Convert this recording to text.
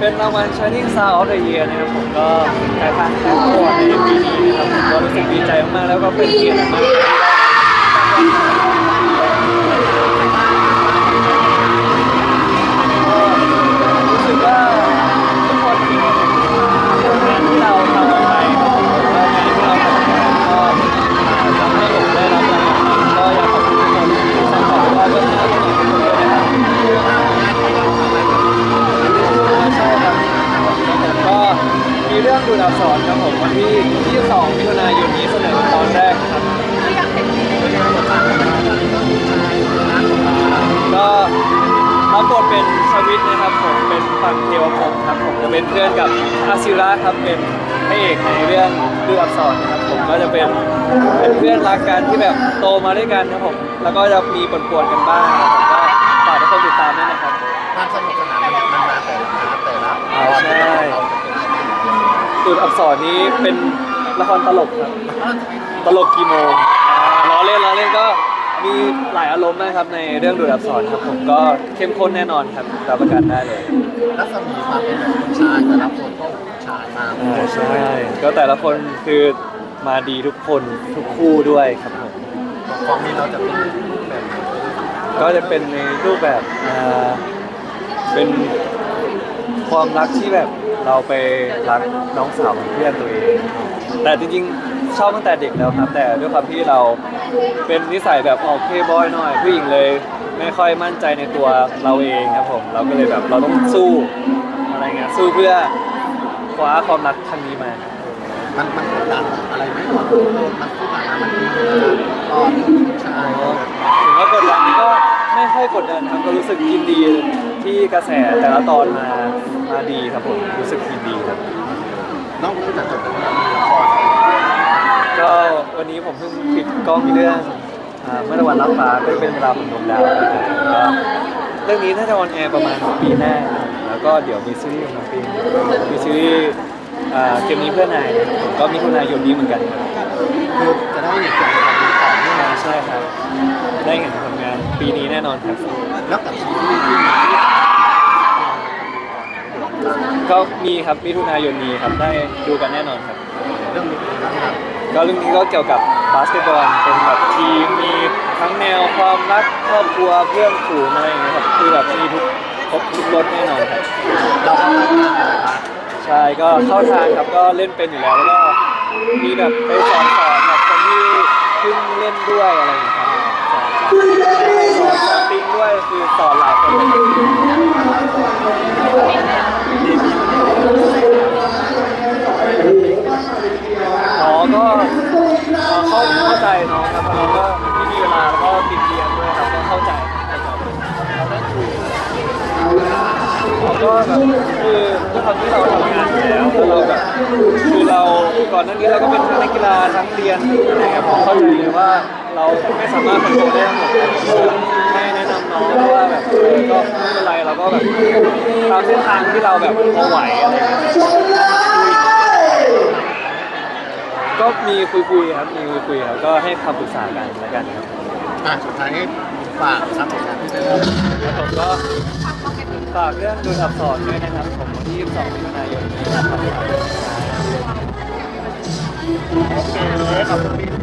เป็นรางวัล Shining Star of the Year นะครับผมก็ได้ทางแคสต์ก่อนในปีนี้นะครับผมก็รู้สึกดีใจมากๆแล้วก็เป็นเกียรติมากๆ รื่องดูดอักษรครับผมวันที่22มิถุนายนนี้เสนอตอนแรกครับก็รับบทเป็นชวิตนะครับผมเป็นฝั่งเทวพงครับผมจะเป็นเพื่อนกับอาซิระครับเป็นพระเอกในเรื่องดูอักษรนะครับผมก็จะเป็นเป็นเพื่อนรักกันที่แบบโตมาด้วยกันครับผมแล้วก็จะมีปนๆกันบ้างครับ งดูดอักษรนี้เป็นละครตลกครับ ตลกกี่โมงล้อเล่นล้อเล่นก็มีหลายอารมณ์นะครับในเรื่องดูดอักษรครับผมก็เข้มข้นแน่นอนครับรับประกันได้เลยรัศมีความเป็นแบบผู้ชายแต่ละคนก็ผู้ชายมากอ่าใช่ก็แต่ละคนคือมาดีทุกคนทุกคู่ด้วยครับผมของนี้เราจะเป็นแบบก็จะเป็นในรูปแบบอ่าเป็นความรักที่แบบ เราไปรักน้องสาวของเพื่อนตัวเอง แต่จริงๆชอบตั้งแต่เด็กแล้วครับ แต่ด้วยความที่เราเป็นนิสัยแบบออกเพย์บอยหน่อยผู้หญิงเลยไม่ค่อยมั่นใจในตัวเราเองครับผมเราก็เลยแบบเราต้องสู้อะไรเงี้ยสู้เพื่อคว้าความรักครั้งนี้มามันมันกดดันอะไรไหมมันพูดผ่านมามันคือตอนผู้ชายถึงว่ากดดันก็ไม่ค่อยกดดันครับก็รู้สึกยินดี ที่กระแสแต่ละตอนมามาดีครับผมรู้สึกยินดีครับ นอกจากจบแล้วมีละครก็วันนี้ผมเพิ่งปิดกล้องเรื่องอ่าเมื่อตะวันรับฟ้าก็เป็นเวลาของดวงดาวนะครับก็เรื่องนี้น่าจะออนแอร์ประมาณปีหน้าแล้วก็เดี๋ยวมีซีรีส์ของปีมีซีรีส์อ่าเกมนี้เพื่อนนายนะครับผมก็มีทุนายนนี้เหมือนกันครับ คือจะได้เห็นการทำต่อเนื่องอ่าใช่ครับ ได้เห็นผลงานปีนี้แน่นอนครับ แล้วกับซีรีส์ที่มี ก็มีครับมิถุนายนนี้ครับได้ดูกันแน่นอนครับ เรื่องนี้เป็นยังไงก็เรื่องนี้ก็เกี่ยวกับบาสเกตบอลเป็นแบบทีมมีทั้งแนวความรักครอบครัวเพื่อนฝูงอะไรอย่างเงี้ยครับคือแบบมีทุกครบทุกรสแน่นอนครับ เราก็ทำงานอะไรบ้างใช่ก็เข้าทางครับก็เล่นเป็นอยู่แล้วแล้วก็มีแบบไปสอนสอนแบบคนที่เพิ่งเล่นด้วยอะไรอย่างเงี้ยครับสอนสอนติงด้วยคือสอนหลายคนเลยครับอ๋ แบบคือด้วยความที่เราทำงานอยู่แล้วแล้วเราแบบคือเราก่อนหน้านี้เราก็เป็นทั้งนักกีฬาทั้งเรียนอะไรเงี้ยผมเข้าใจเลยว่าเราไม่สามารถคอนโทรลได้ทั้งหมดให้แนะนำน้องว่าแบบเออก็ไม่เป็นไรเราก็แบบตามเส้นทางที่เราแบบพอไหวอะไรเงี้ยก็มีคุยๆครับมีคุยๆครับก็ให้คำปรึกษากันแล้วกันครับ อะสุดท้ายฝากซับผลงานที่เริ่มแล้วผมก็ ฝากเรื่องดูดอับสอนด้วยนะครับ ผมวันที่ 22มิถุนายนนี้นะครับโอเคขอบคุณพี่